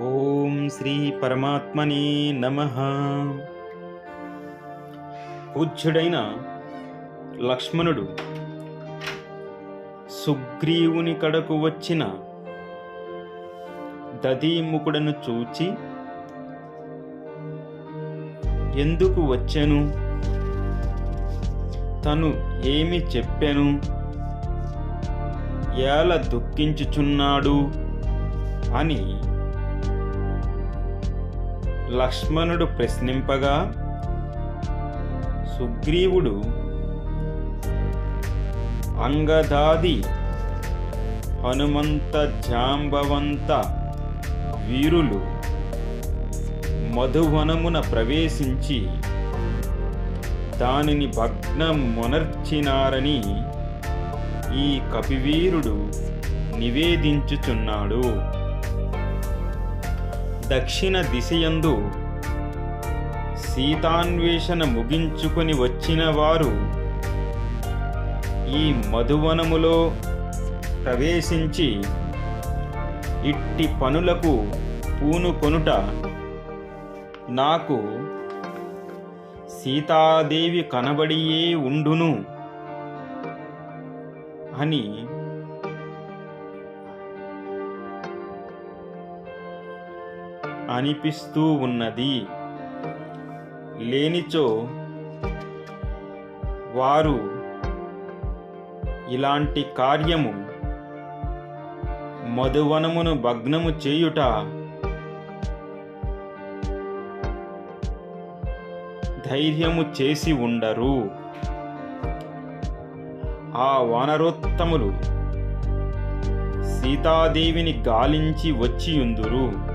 ఓం శ్రీ పరమాత్మని నమ. పూజ్యుడైన లక్ష్మణుడు సుగ్రీవుని కడకు వచ్చిన దదీముకుడను చూచి ఎందుకు వచ్చాను? తను ఏమి చెప్పాను? ఎలా దుఃఖించుచున్నాడు అని లక్ష్మణుడు ప్రశ్నింపగా సుగ్రీవుడు అంగదాది హనుమంత జాంబవంత వీరులు మధువనమున ప్రవేశించి దానిని భగ్నం మొనర్చినారని ఈ కపివీరుడు నివేదించుచున్నాడు. దక్షిణ దిశయందు సీతాన్వేషణ ముగించుకొని వచ్చిన వారు ఈ మధువనములో ప్రవేశించి ఇట్టి పనులకు పూనుకొనుట నాకు సీతాదేవి కనబడియే ఉండును అని అనిపిస్తూ ఉన్నది. లేనిచో వారు ఇలాంటి కార్యము మధువనమును భగ్నము చేయుట ధైర్యము చేసి ఉండరు. ఆ వానరోత్తములు సీతాదేవిని గాలించి వచ్చియుందురు.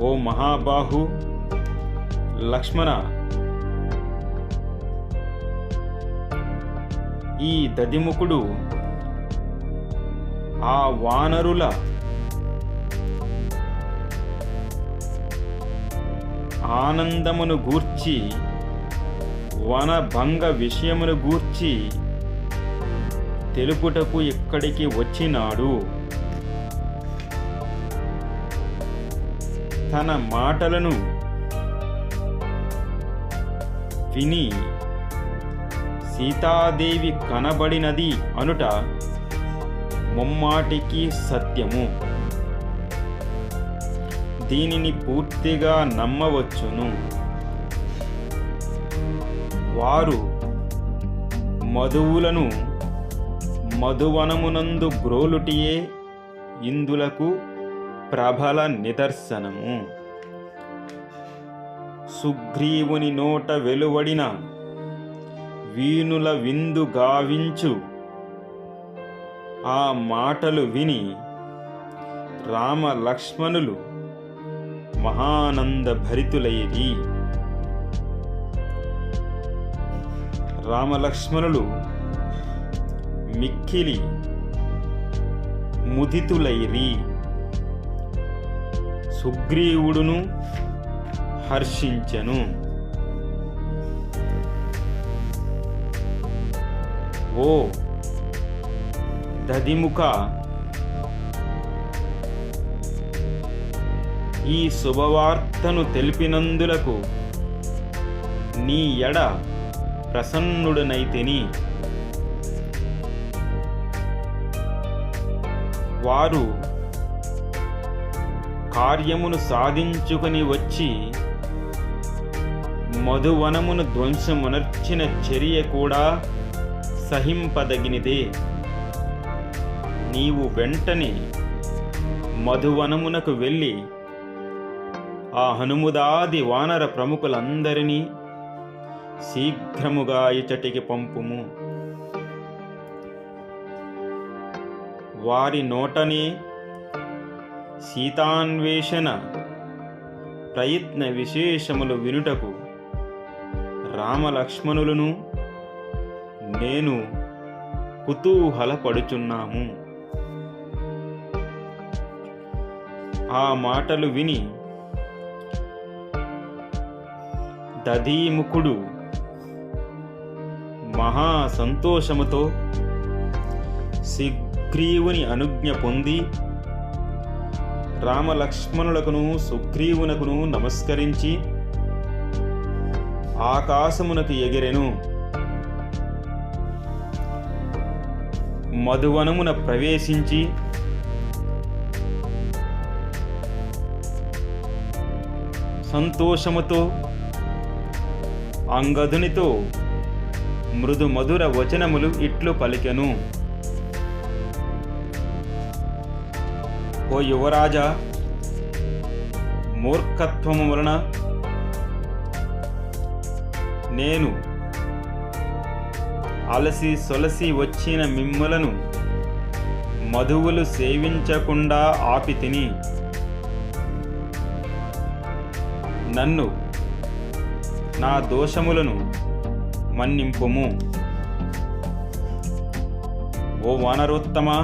ఓ మహాబాహు లక్ష్మణ ఈ దదిముఖుడు ఆ వానరుల ఆనందమును గూర్చి వనభంగ విషయమును గూర్చి తెలుపుటకు ఇక్కడికి వచ్చినాడు. తన మాటలను విని సీతాదేవి కనబడినది అనుట ముమ్మాటికి సత్యము. దీనిని పూర్తిగా నమ్మవచ్చును. వారు మధువులను మధువనమునందు గ్రోలుటియే ఇందులకు ప్రబల నిదర్శనము. సుగ్రీవుని నోట వెలువడిన వీణుల విందు గావించు. ఆ మాటలు విని రామ లక్ష్మణులు మహానంద భరితులయ్యి రామలక్ష్మణులు మిక్కిలి ముదితులైరి. సుగ్రీవుడును హర్షించెను. ఓ దదిముఖ ఈ శుభవార్తను తెలిపినందులకు నీ ఎడ ప్రసన్నుడనైతిని వారు కార్యమును సాధించుకొని వచ్చి మధువనమును ధ్వంసమునర్చిన చర్య కూడా సహింపదగినదే. నీవు వెంటనే మధువనమునకు వెళ్ళి ఆ హనుముదాది వానర ప్రముఖులందరినీ శీఘ్రముగా ఇచటికి పంపుము. వారి నోటనే సీతాన్వేషణ ప్రయత్న విశేషములు వినుటకు రామలక్ష్మణులను నేను కుతూహలపడుచున్నాము. ఆ మాటలు విని దధీముఖుడు మహా సంతోషముతో సుగ్రీవుని అనుజ్ఞ పొంది రామలక్ష్మణులకును సుగ్రీవునకును నమస్కరించి ఆకాశమునకు ఎగిరెను. మధువనమున ప్రవేశించి సంతోషముతో అంగదునితో మృదు మధుర వచనములు ఇట్లు పలికెను. ఓ యువరాజా మూర్ఖత్వము వలన నేను అలసి సొలసి వచ్చిన మిమ్ములను మధువులు సేవించకుండా ఆపి తిని నన్ను నా దోషములను మన్నింపుము. ఓ వనరుత్తమా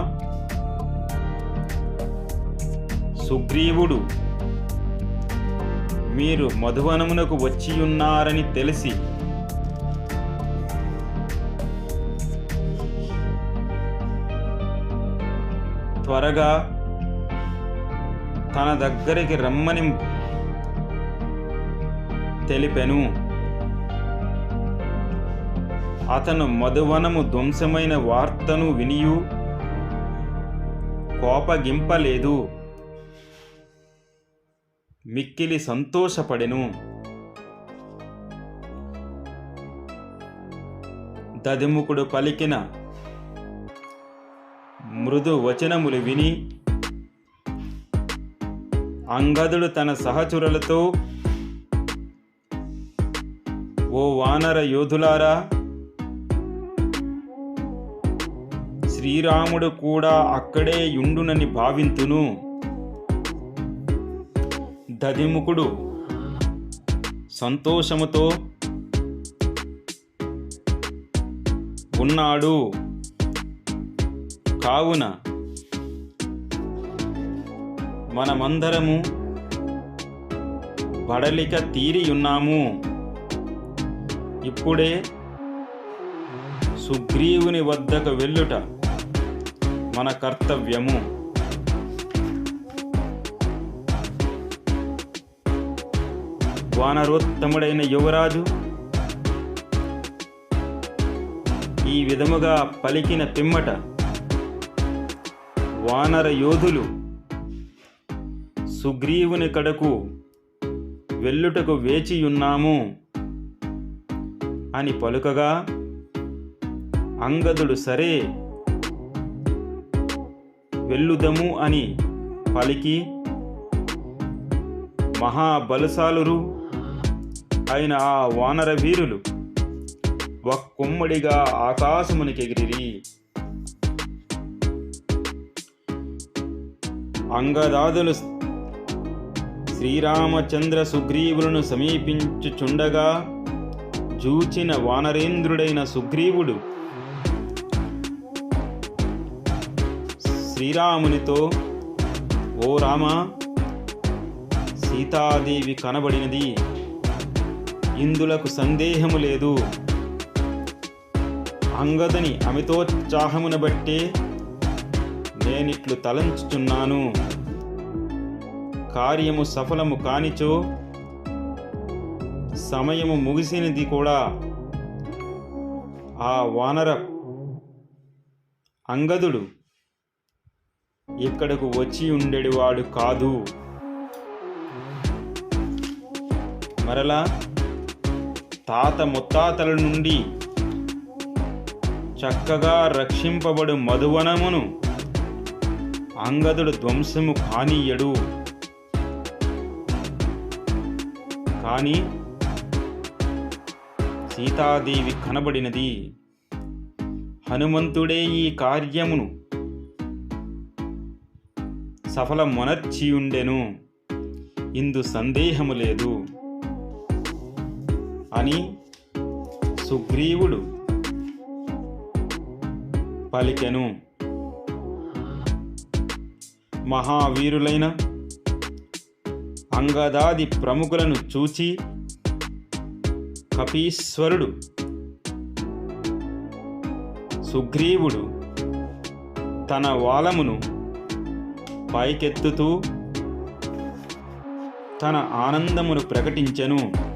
సుగ్రీవుడు. మీరు మధువనమునకు వచ్చియున్నారని తెలిసి త్వరగా తన దగ్గరికి రమ్మని తెలిపెను. అతను మధువనము ధ్వంసమైన వార్తను వినియు కోపగింపలేదు. మిక్కిలి సంతోషపడెను. దదిముకుడు పలికిన మృదు వచనములు విని అంగదుడు తన సహచురులతో ఓ వానర యోధులారా శ్రీరాముడు కూడా అక్కడే యుండునని భావింతును. దదిముకుడు సంతోషముతో ఉన్నాడు. కావున మనమందరము బడలిక తీరియున్నాము ఇప్పుడే సుగ్రీవుని వద్దకు వెళ్ళుట మన కర్తవ్యము. వానరోత్తముడైన యువరాజు ఈ విధముగా పలికిన పిమ్మట వానర యోధులు సుగ్రీవుని కడకు వెళ్ళుటకు వేచియున్నాము అని పలుకగా అంగదుడు సరే వెళ్ళుదము అని పలికి మహాబలశాలురు అయిన ఆ వానర వీరులు. ఒక్కొమ్మడిగా ఆకాశమునికెగిరి అంగదాదులు శ్రీరామచంద్ర సుగ్రీవులను సమీపించుచుండగా జూచిన వానరేంద్రుడైన సుగ్రీవుడు శ్రీరామునితో ఓ రామ సీతాదేవి కనబడినది. ఇందులకు సందేహము లేదు. అంగదని అమితోత్సాహమును బట్టే నేనిట్లు తలంచుచున్నాను. కార్యము సఫలము కానిచో సమయము ముగిసినది కూడా ఆ వానర అంగదుడు ఇక్కడకు వచ్చి ఉండేవాడు కాదు. మరలా తాత ముత్తాతల నుండి చక్కగా రక్షింపబడు మధువనమును అంగదుడు ధ్వంసము కానీయడు. కానీ సీతాదేవి కనబడినది. హనుమంతుడే ఈ కార్యమును సఫలమొనర్చియుండెను. ఇందు సందేహము లేదు. అని సుగ్రీవుడు పలికెను. మహావీరులైన అంగదాది ప్రముఖులను చూచి కపీశ్వరుడు సుగ్రీవుడు తన వాలమును పైకెత్తుతూ తన ఆనందమును ప్రకటించెను.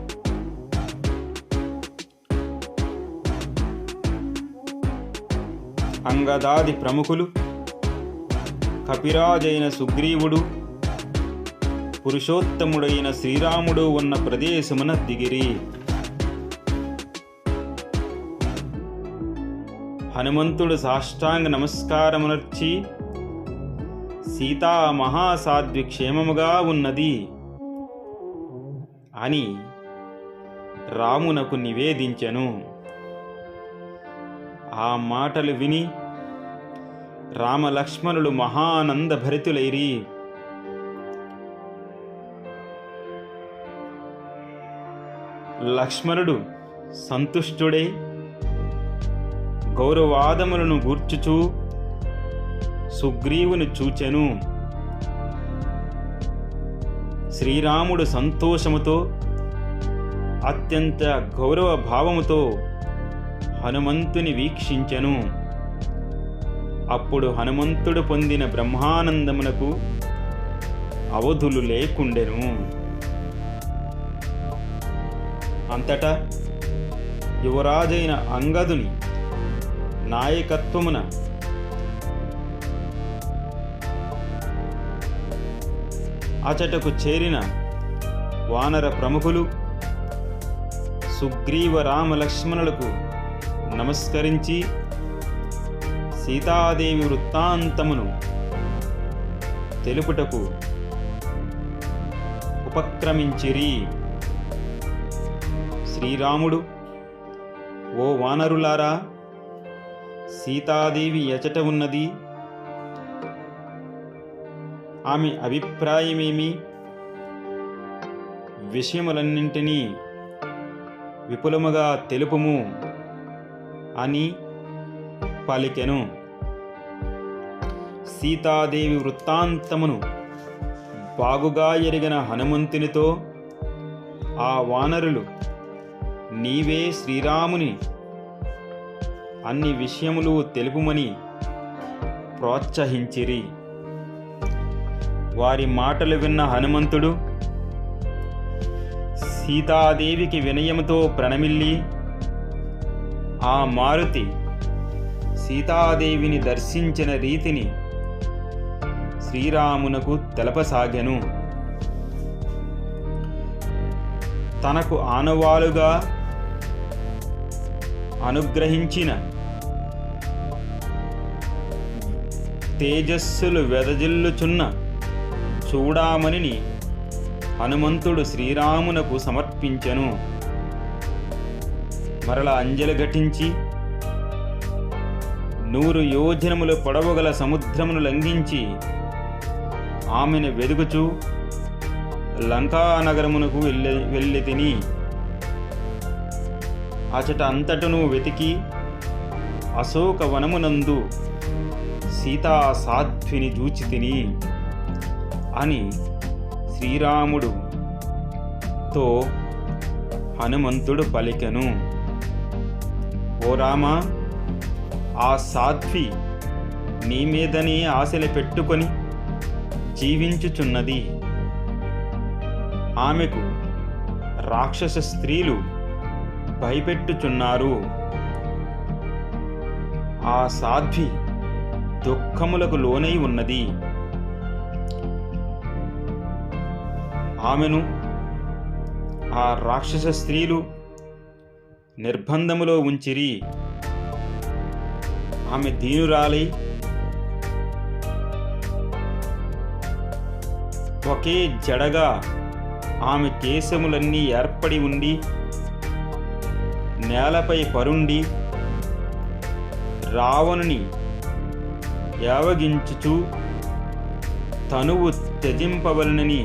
అంగదాది ప్రముఖులు. కపిరాజైన సుగ్రీవుడు పురుషోత్తముడైన శ్రీరాముడు ఉన్న ప్రదేశమున దిగిరి. హనుమంతుడు సాష్టాంగ నమస్కారమునర్చి సీతా మహాసాధ్వి క్షేమముగా ఉన్నది అని రామునకు నివేదించెను. ఆ మాటలు విని రామలక్ష్మణులు మహానంద భరితులైరి. లక్ష్మణుడు సంతుష్టుడై. గౌరవాదములను గూర్చుచూ సుగ్రీవుని చూచెను. శ్రీరాముడు సంతోషముతో అత్యంత గౌరవ భావముతో హనుమంతుని వీక్షించెను. అప్పుడు హనుమంతుడు పొందిన బ్రహ్మానందమునకు అవధులు లేకుండెను. అంతటా యువరాజైన అంగదుని నాయకత్వమున అచటకు చేరిన వానర ప్రముఖులు సుగ్రీవ రామ లక్ష్మణులకు నమస్కరించి సీతాదేవి వృత్తాంతమును తెలుపుటకు ఉపక్రమించిరి. శ్రీరాముడు ఓ వానరులారా సీతాదేవి ఎచట ఉన్నది. ఆమె అభిప్రాయమేమి? విషయములన్నింటినీ విపులముగా తెలుపుము అని పలికెను. సీతాదేవి వృత్తాంతమును బాగుగా ఎరిగిన హనుమంతునితో ఆ వానరులు నీవే శ్రీరాముని అన్ని విషయములు తెలుపుమని ప్రోత్సహించిరి. వారి మాటలు విన్న హనుమంతుడు సీతాదేవికి వినయముతో ప్రణమిల్లి ఆ మారుతి సీతాదేవిని దర్శించిన రీతిని శ్రీరామునకు తెలపసాగెను. తనకు ఆనవాలుగా అనుగ్రహించిన తేజస్సులు వెదజిల్లుచున్న చూడామణిని హనుమంతుడు శ్రీరామునకు సమర్పించెను. మరల అంజలి ఘటించి నూరు యోజనములు పొడవుగల సముద్రమును లంఘించి ఆమెను వెదుగుచూ లంకానగరమునకు వెళ్ళి వెళ్ళి తిని అచట అంతటను వెతికి అశోక వనమునందు సీతా సాధ్విని చూచి తిని అని శ్రీరాముడు తో హనుమంతుడు పలికెను. ఓ రామా ఆ సాధ్వి నీ మీదనే ఆశలు పెట్టుకొని జీవించుచున్నది. ఆమెకు రాక్షస స్త్రీలు భయపెట్టుచున్నారు. ఆ సాధ్వి దుఃఖములకు లోనై ఉన్నది. ఆమెను ఆ రాక్షస స్త్రీలు నిర్బంధములో ఉంచిరి. ఆమె దీనురాలి. ఒకే జడగా ఆమె కేశములన్నీ ఏర్పడి ఉండి నేలపై పరుండి రావణుని యావగించుచు తనువు త్యజింపవలనని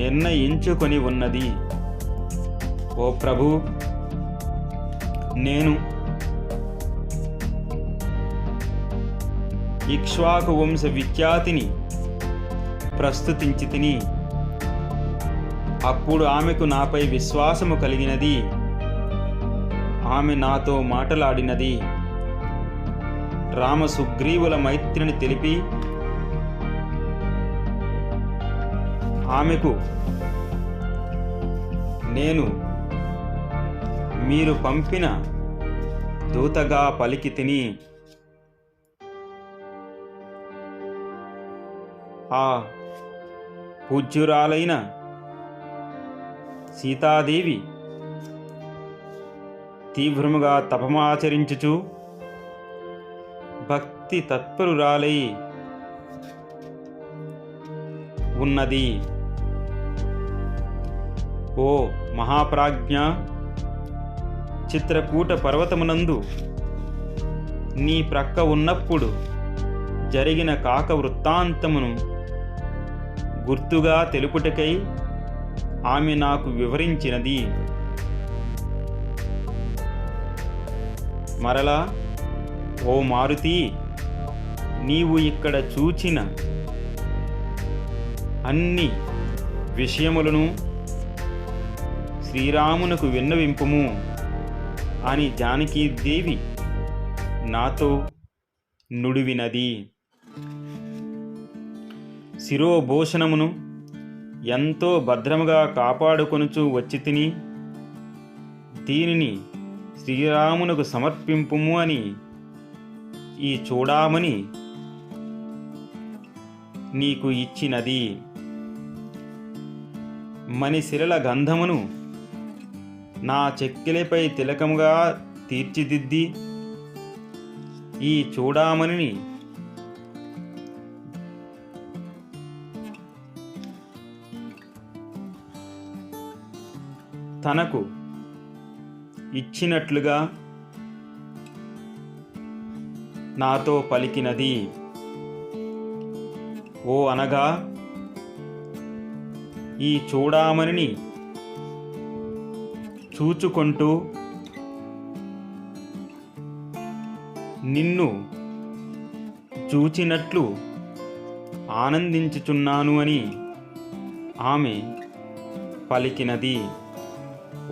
నిర్ణయించుకొని ఉన్నది. ఓ ప్రభు నేను ఇక్ష్వాకు వంశ విఖ్యాతిని ప్రస్తుతించి తిని అప్పుడు ఆమెకు నాపై విశ్వాసము కలిగినది. ఆమె నాతో మాటలాడినది. రామ సుగ్రీవుల మైత్రిని తెలిపి ఆమెకు నేను మీరు పంపిన దూతగా పలికి తిని ఆ పూజ్యురాలైన సీతాదేవి తీవ్రముగా తపమాచరించుచు భక్తి తత్పరురాలై ఉన్నది. ఓ మహాప్రాజ్ఞ చిత్రకూట పర్వతమునందు నీ ప్రక్క ఉన్నప్పుడు జరిగిన కాక వృత్తాంతమును గుర్తుగా తెలుపుటకై ఆమె నాకు వివరించినది. మరలా ఓ మారుతి నీవు ఇక్కడ చూచిన అన్ని విషయములను శ్రీరామునకు విన్నవింపుము అని జానకీదేవి నాతో నుడివినది. శిరోభూషణమును ఎంతో భద్రముగా కాపాడుకొనుచు వచ్చి తిని దీనిని శ్రీరామునకు సమర్పింపుము అని ఈ చూడామని నీకు ఇచ్చినది. మణిశిరల గంధమును నా చెక్కిలపై తిలకముగా తీర్చిదిద్ది ఈ చూడామణిని తనకు ఇచ్చినట్లుగా నాతో పలికినది. ఓ అనగా ఈ చూడామణిని చూచుకుంటూ నిన్ను చూచినట్లు ఆనందించుచున్నాను అని ఆమె పలికినది.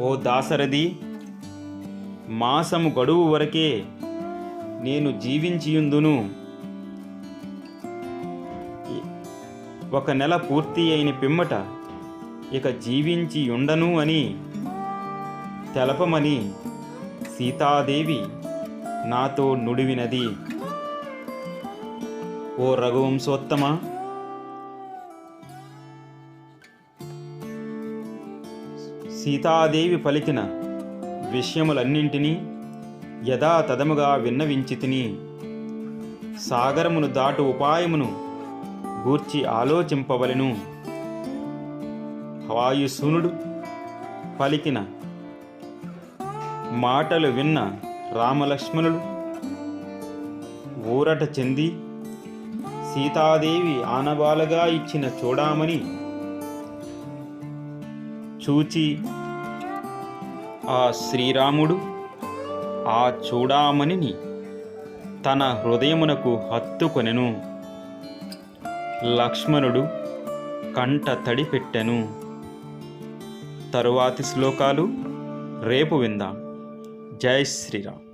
ఓ దాసరథి మాసము గడువు వరకే నేను జీవించియుందును. ఒక నెల పూర్తి అయిన పిమ్మట ఇక జీవించి ఉండను అని తెలపమని సీతాదేవి నాతో నుడివినది. ఓ రఘువంశోత్తమ సీతాదేవి పలికిన విషయములన్నింటినీ యథాతథముగా విన్నవించి తిని సాగరమును దాటు ఉపాయమును గూర్చి ఆలోచింపవలెను. వాయుసూనుడు పలికిన మాటలు విన్న రామలక్ష్మణుడు ఊరట చెంది సీతాదేవి ఆనవాలుగా ఇచ్చిన చూడామని చూచి ఆ శ్రీరాముడు ఆ చూడామణిని తన హృదయమునకు హత్తుకొనెను లక్ష్మణుడు కంట తడి పెట్టెను. తరువాతి శ్లోకాలు రేపు విందాం. జై శ్రీరామ్.